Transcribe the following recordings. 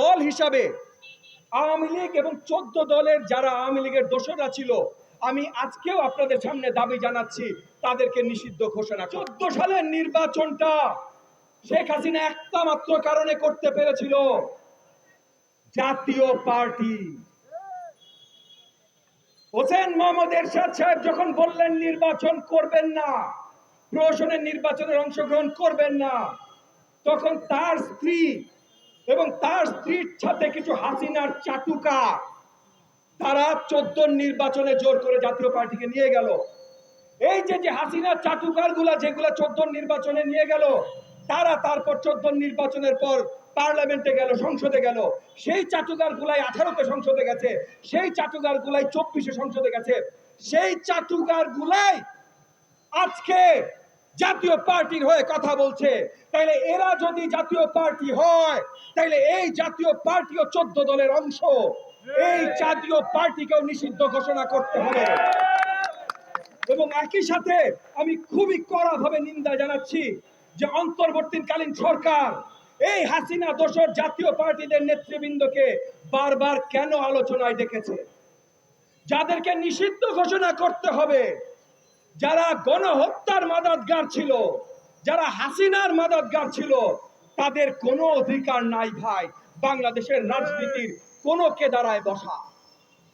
দল হিসাবে আওয়ামী লীগ এবং চোদ্দ দলের যারা আওয়ামী লীগের দোসররা ছিল, আমি আজকেও আপনাদের সামনে দাবি জানাচ্ছি, তাদেরকে নিষিদ্ধ ঘোষণা চোদ্দ সালের নির্বাচনটা শেখ হাসিনা একটা মাত্র কারণে করতে পেরেছিল, জাতীয় পার্টি। হোসেন মোহাম্মদ এরশাদ সাহেব যখন বললেন নির্বাচন করবেন না, প্রহসনের নির্বাচনের অংশগ্রহণ করবেন না, তখন তার স্ত্রী এবং তার স্ত্রীর সাথে কিছু হাসিনার চাটুকা। তারা চোদ্দ নির্বাচনে জোর করে জাতীয় পার্টিকে নিয়ে গেল। এই যে যে হাসিনার চাটুকারগুলা যেগুলা চোদ্দ নির্বাচনে নিয়ে গেল, তারা তারপর চোদ্দ নির্বাচনের পর পার্লামেন্টে গেল, সংসদে গেল। সেই চাটুকার গুলাই আঠারোতে সংসদে গেছে, সেই চাটুকার গুলাই চব্বিশে সংসদে গেছে। সেই চাটুকার গুলাই আজকে জাতীয় পার্টির হয়ে কথা বলছে। তাইলে এরা যদি জাতীয় পার্টি হয়, তাইলে এই জাতীয় পার্টিও চোদ্দ দলের অংশ। এই জাতীয় পার্টিকেও নিষিদ্ধ ঘোষণা করতে হবে। এবং একই সাথে আমি খুবই কড়াভাবে নিন্দা জানাচ্ছি যে অন্তর্বর্তীকালীন সরকার এই হাসিনা দোসর জাতীয় পার্টিদের নেতৃবৃন্দকে বারবার কেন আলোচনায় ডেকেছে? যাদেরকে নিষিদ্ধ ঘোষণা করতে হবে যারা গণহত্যার মাদাতগার ছিল, যারা হাসিনার মাদাতগার ছিল, তাদের কোনো অধিকার নাই ভাই। বাংলাদেশের রাজনীতির কোনো কেদারায় বসা।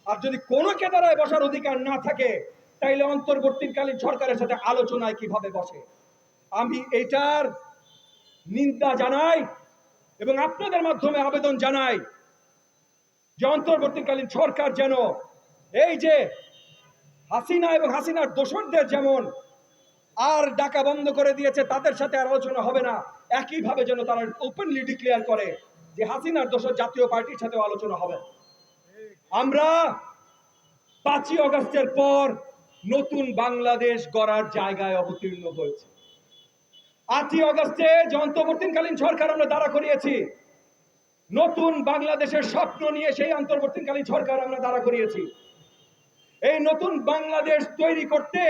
আর যদি কোনো কেদারায় বসার অধিকার না থাকে, তাইলে অন্তর্বর্তীকালীন সরকারের সাথে আলোচনায় কীভাবে বসে? আমি এটার নিন্দা জানাই এবং আপনাদের মাধ্যমে আবেদন জানাই যে অন্তর্বর্তীকালীন সরকার যেন এই যে হাসিনা এবং হাসিনার দোসরদের যেমন আর ডাকা বন্ধ করে দিয়েছে, তাদের সাথে আর আলোচনা হবে না। একইভাবে যেন তারা ওপেনলি ডিক্লেয়ার করে যে হাসিনার দোসর জাতীয় পার্টির সাথেও আলোচনা হবে। আমরা পাঁচই অগস্টের পর নতুন বাংলাদেশ গড়ার জায়গায় অবতীর্ণ হয়েছে। আটই অগস্টে যে অন্তর্বর্তীকালীন সরকার আমরা দাঁড়া করিয়েছি, নতুন বাংলাদেশের স্বপ্ন নিয়ে সেই অন্তর্বর্তীকালীন সরকার আমরা দাঁড়া করিয়েছি। এই নতুন বাংলাদেশ তৈরি করতে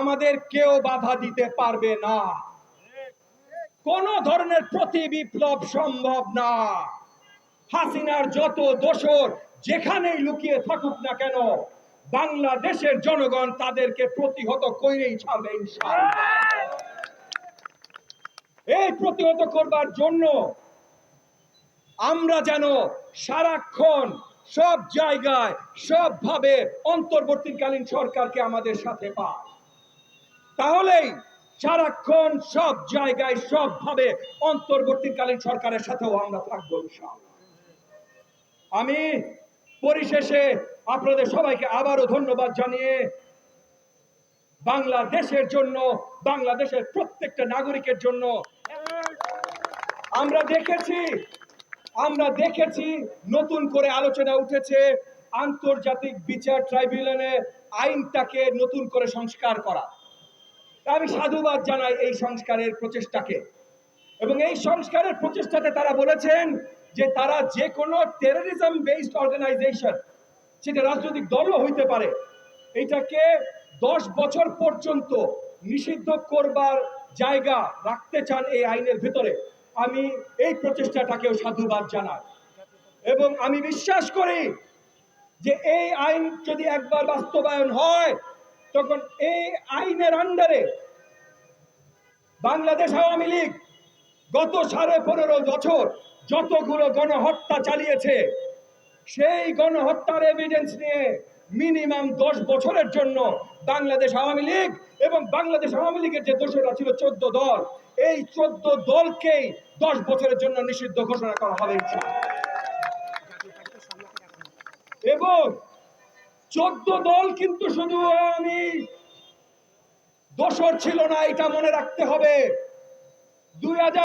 আমাদের কেউ বাধা দিতে পারবে না। কোন ধরনের প্রতি বিপ্লব সম্ভব না। হাসিনার যত দোষর যেখানেই লুকিয়ে থাকুক না কেন, বাংলাদেশের জনগণ তাদেরকে প্রতিহত করেই ছাড়বে এই প্রতিহত করবার জন্য আমরা যেন সারাক্ষণ সব জায়গায়, সবভাবে অন্তর্বর্তীকালীন সরকারকে আমাদের সাথে পায় তাহলেই সারাক্ষণ সব জায়গায়, সবভাবে অন্তর্বর্তীকালীন সরকারের সাথেও আমরা থাকব। আমি পরিশেষে আপনাদের সবাইকে আবারও ধন্যবাদ জানিয়ে বাংলাদেশের জন্য, বাংলাদেশের প্রত্যেকটা নাগরিকের জন্য আমরা দেখেছি আমরা দেখেছি নতুন করে আলোচনা উঠেছে আন্তর্জাতিক বিচার ট্রাইব্যুনালে আইনটাকে নতুন করে সংস্কার করা। আমি সাধুবাদ জানাই এই সংস্কারের প্রচেষ্টাকে। এবং এই সংস্কারের প্রচেষ্টাতে তারা বলেছেন যে তারা যে কোনো টেরোরিজম বেসড অর্গানাইজেশন সেটা রাজনৈতিক দলও হইতে পারে, এটাকে দশ বছর পর্যন্ত নিষিদ্ধ করবার জায়গা রাখতে চান এই আইনের ভিতরে। আমি এই প্রচেষ্টাটাকেও সাধুবাদ জানাই। এবং আমি বিশ্বাস করি যে এই আইন যদি একবার বাস্তবায়ন হয়, তখন এই আইনের আন্ডারে বাংলাদেশ আওয়ামী লীগ গত সাড়ে পনেরো বছর যতগুলো গণহত্যা চালিয়েছে, সেই গণহত্যার এভিডেন্স নিয়ে মিনিমাম দশ বছরের জন্য বাংলাদেশ আওয়ামী লীগ এবং বাংলাদেশ আওয়ামী লীগের যে দোষরা ছিল চোদ্দ দল, এই চোদ্দ দলকেই দশ বছরের জন্য নিষিদ্ধ ঘোষণা করা হবে এবং চোদ্দ দল কিন্তু শুধু আমি দোষর ছিল না, এটা মনে রাখতে হবে। দুই হাজার